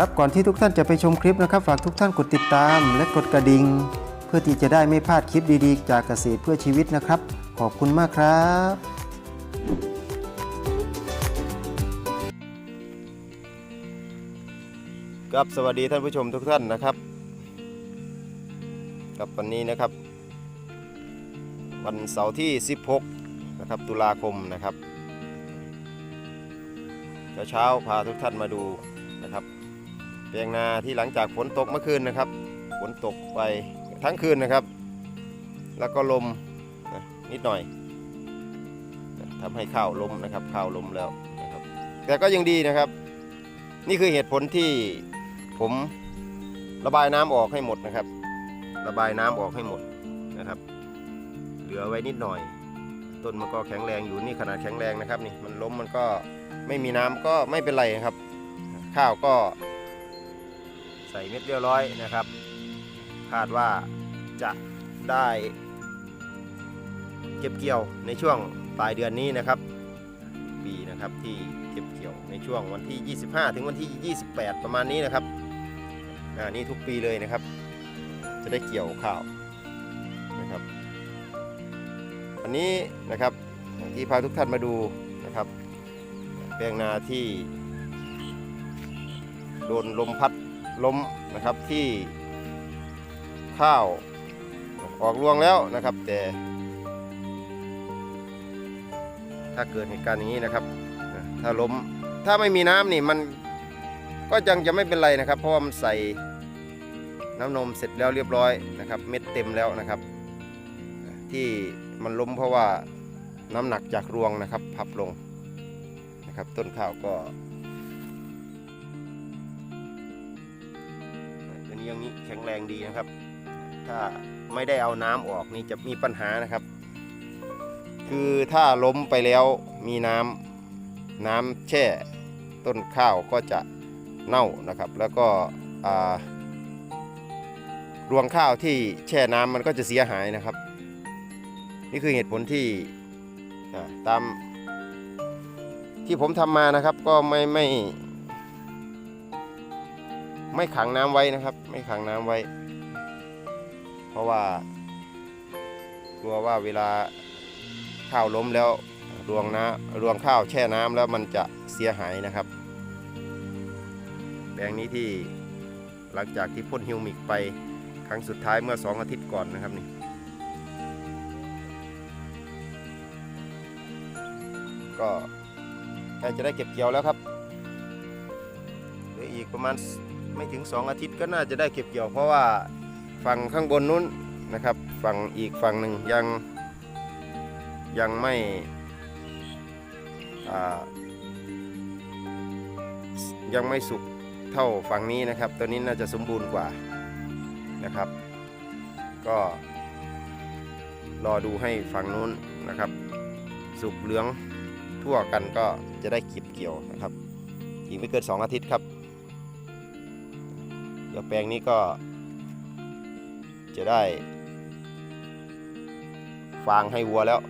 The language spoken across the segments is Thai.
ครับก่อนที่ทุกท่านจะไปชมคลิปนะครับ ฝากทุกท่านกดติดตามและกดกระดิ่งเพื่อที่จะได้ไม่พลาดคลิปดีๆ จากเกษตรเพื่อชีวิตนะครับ ขอบคุณมากครับครับสวัสดีท่านผู้ชมทุกท่านนะครับกับวันนี้นะครับ วันเสาร์ที่ 16 นะครับ ตุลาคมนะครับเช้าพาทุกท่านมาดูนะครับ แปลงนาที่หลังจากฝนตกเมื่อคืนนะครับ ฝนตกไปทั้งคืนนะครับ แล้วก็ลมนิดหน่อยนะทำให้ข้าวล้มนะครับข้าวล้มแล้วนะครับ แต่ก็ยังดีนะครับ นี่คือเหตุผลที่ผมระบายน้ำออกให้หมดนะครับ ระบายน้ำออกให้หมดนะครับ เหลือไว้นิดหน่อย ต้นมันก็แข็งแรงอยู่นี่ขนาดแข็งแรงนะครับนี่มันล้มมันก็ไม่มีน้ำก็ไม่เป็นไรครับ ข้าวก็ ส่เม็ดเรียบร้อยนะครับ คาดว่าจะได้เก็บเกี่ยวในช่วงปลายเดือนนี้นะครับ ปีนะครับที่เก็บเกี่ยวในช่วงวันที่ 25 ถึงวันที่ 28 ประมาณนี้นะครับอ่านี่ทุกปีเลยนะครับ จะได้เกี่ยวข้าวนะครับวันนี้นะครับที่พาทุกท่านมาดูนะครับแปลงนาที่โดนลมพัด ล้มนะครับที่ข้าวออกรวงแล้วนะครับ แต่ ถ้าเกิดเหตุการณ์อย่างนี้นะครับ ถ้าล้มถ้าไม่มีน้ำนี่มันก็ยังจะไม่เป็นไรนะครับ เพราะว่ามันใส่น้ำนมเสร็จแล้วเรียบร้อยนะครับ เม็ดเต็มแล้วนะครับ ที่มันล้มเพราะว่าน้ำหนักจากรวงนะครับ พับลงนะครับ ต้นข้าวก็ ย่างนี้แข็งแรงดีนะครับ ถ้าไม่ได้เอาน้ำออกนี่จะมีปัญหานะครับ คือถ้าล้มไปแล้วมีน้ำน้ำแช่ต้นข้าวก็จะเน่านะครับ แล้วก็รวงข้าวที่แช่น้ำมันก็จะเสียหายนะครับ นี่คือเหตุผลที่ตามที่ผมทำมานะครับก็ไม่ไม่ ไม่ขังน้ำไว้นะครับ ไม่ขังน้ำไว้ เพราะว่ากลัวว่าเวลาข้าวล้มแล้วรวงน้ำรวงข้าวแช่น้ำแล้วมันจะเสียหายนะครับแปลงนี้ที่หลังจากที่พ่นฮิวมิกไปครั้งสุดท้ายเมื่อสองอาทิตย์ก่อนนะครับนี่ก็ใกล้จะได้เก็บเกี่ยวแล้วครับเหลืออีกประมาณ ไม่ถึง 2 อาทิตย์ก็น่าจะได้เก็บเกี่ยว เพราะว่าฝั่งข้างบนนู้นนะครับ ฝั่งอีกฝั่งหนึ่งยังยังไม่ยังไม่สุกเท่าฝั่งนี้นะครับ ตัวนี้น่าจะสมบูรณ์กว่านะครับ ก็รอดูให้ฝั่งนู้นนะครับ สุกเหลืองทั่วกันก็จะได้เก็บเกี่ยวนะครับ อีกไม่เกิน2อาทิตย์ครับ เดี๋ยวแปลงนี้ก็ จะได้ ฟางให้วัวแล้ว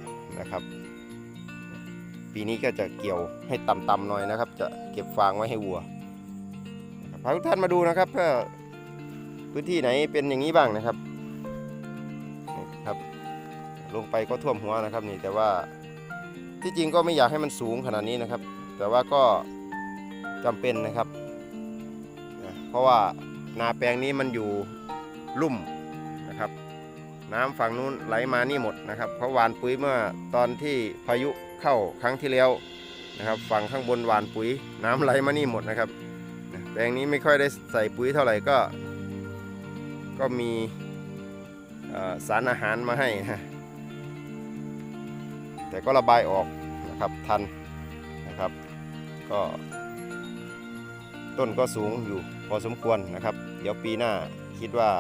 นะครับ ปีนี้ก็จะเกี่ยวให้ต่ำๆหน่อยนะครับ จะเก็บฟางไว้ให้วัวพาทุกท่านมาดูนะครับถ้าพื้นที่ไหนเป็นอย่างนี้บ้างนะครับครับ ลงไปก็ท่วมหัวนะครับนี่แต่ว่าที่จริงก็ไม่อยากให้มันสูงขนาดนี้นะครับ แต่ว่าก็จำเป็นนะครับ เพราะว่า นาแปลงนี้มันอยู่ลุ่มนะครับ น้ำฝั่งนู้นไหลมานี่หมดนะครับเพราะหวานปุ๋ยเมื่อตอนที่พายุเข้าครั้งที่แล้วนะครับฝั่งข้างบนหวานปุ๋ย น้ำไหลมานี่หมดนะครับแปลงนี้ไม่ค่อยได้ใส่ปุ๋ยเท่าไหร่ก็ ก็มีสารอาหารมาให้นะแต่ก็ระบายออกนะครับทันนะครับ ก็ต้นก็สูงอยู่ พอสมควรนะครับ เดี๋ยวปีหน้าคิดว่า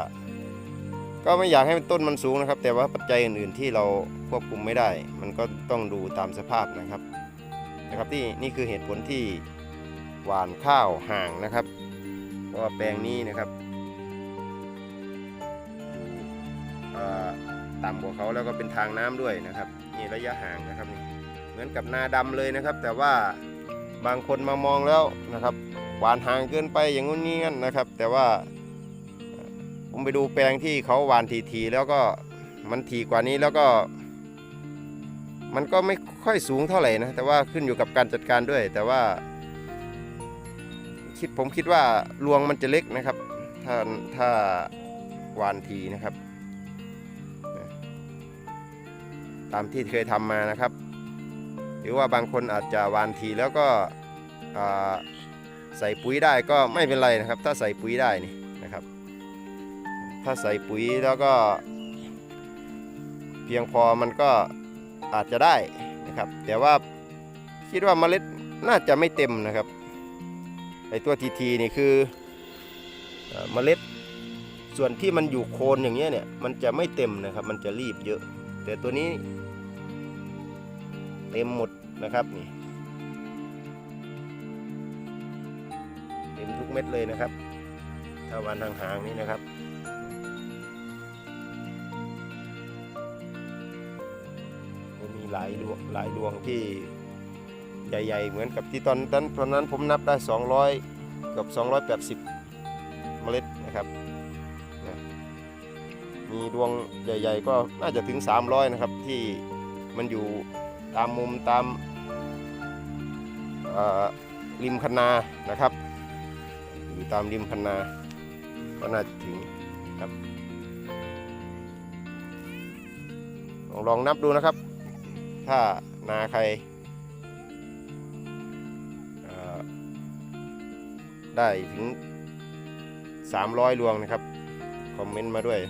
ก็ไม่อยากให้ต้นมันสูงนะครับ แต่ว่าปัจจัยอื่นๆที่เราควบคุมไม่ได้ มันก็ต้องดูตามสภาพนะครับนะครับที่นี่คือเหตุผลที่หวานข้าวห่างนะครับเพราะว่าแปลงนี้นะครับต่ำกว่าเขาแล้วก็เป็นทางน้ำด้วยนะครับนี่ระยะห่างนะครับนี่เหมือนกับนาดำเลยนะครับ แต่ว่าบางคนมามองแล้วนะครับ หวานห่างเกินไปอย่างงู้นงี้งั้นนะครับ แต่ว่าผมไปดูแปลงที่เขาหวานทีๆแล้วก็มันทีกว่านี้แล้วก็ มันก็ไม่ค่อยสูงเท่าไหร่นะ แต่ว่าขึ้นอยู่กับการจัดการด้วย แต่ว่า คิดผมคิดว่ารวงมันจะเล็กนะครับ ถ้าถ้าหวานทีนะครับ ตามที่เคยทำมานะครับ หรือว่าบางคนอาจจะวานทีแล้วก็อ่า ใส่ปุ๋ยได้ก็ไม่เป็นไรนะครับ ถ้าใส่ปุ๋ยได้นี่นะครับ ถ้าใส่ปุ๋ยแล้วก็ เพียงพอมันก็อาจจะได้นะครับ แต่ว่าคิดว่าเมล็ดน่าจะไม่เต็มนะครับไอตัวทีทีนี่คือเอ่อเมล็ดส่วนที่มันอยู่โคนอย่างเงี้ยเนี่ยมันจะไม่เต็มนะครับ มันจะรีบเยอะ แต่ตัวนี้ เต็มหมดนะครับนี่ เต็มทุกเม็ดเลยนะครับ ถ้าวันทางหางๆนี้นะครับ มีหลายดวงหลายดวงที่ใหญ่ๆ เหมือนกับที่ตอนนั้นตอนนั้นผมนับได้ 200 เกือบ 280 เมล็ดนะครับมีดวงใหญ่ ๆ ก็น่าจะถึง 300 นะครับ ที่มันอยู่ตามมุมตามริมคนานะครับ อยู่ตามริมคันนา ก็น่าจะถึงครับลองลองนับดูนะครับ ถ้านาใครได้ถึง 300รวงนะครับ คอมเมนต์มาด้วย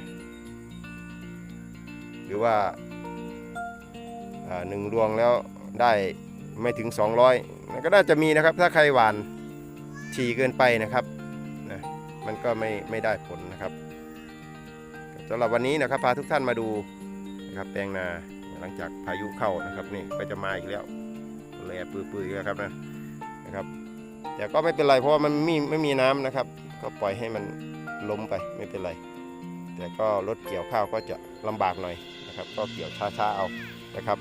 หรือว่าาหนึ่งรวงแล้วได้ไม่ถึง 200ก็น่าจะมีนะครับ ถ้าใครหวานทีเกินไปนะครับ มันก็ไม่ไม่ได้ผลนะครับสำหรับวันนี้นะครับพาทุกท่านมาดูนะครับแปลงนาหลังจากพายุเข้านะครับนี่ก็จะมาอีกแล้วแลปื้อๆแล้วครับนะนะครับแต่ก็ไม่เป็นไรเพราะว่ามันไม่ไม่มีน้ำนะครับ ก็ปล่อยให้มันล้มไปไม่เป็นไร แต่ก็รถเกี่ยวข้าวก็จะลำบากหน่อยนะครับ ก็เกี่ยวช้าๆเอานะครับ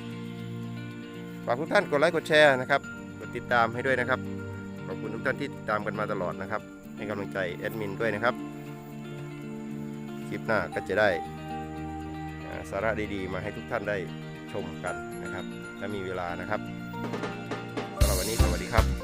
ฝากทุกท่านกดไลค์กดแชร์นะครับกดติดตามให้ด้วยนะครับขอบคุณทุกท่านที่ติดตามกันมาตลอดนะครับ ให้กำลังใจแอดมินด้วยนะครับ คลิปหน้าก็จะได้สาระดีๆ มาให้ทุกท่านได้ชมกันนะครับถ้ามีเวลานะครับสำหรับวันนี้สวัสดีครับ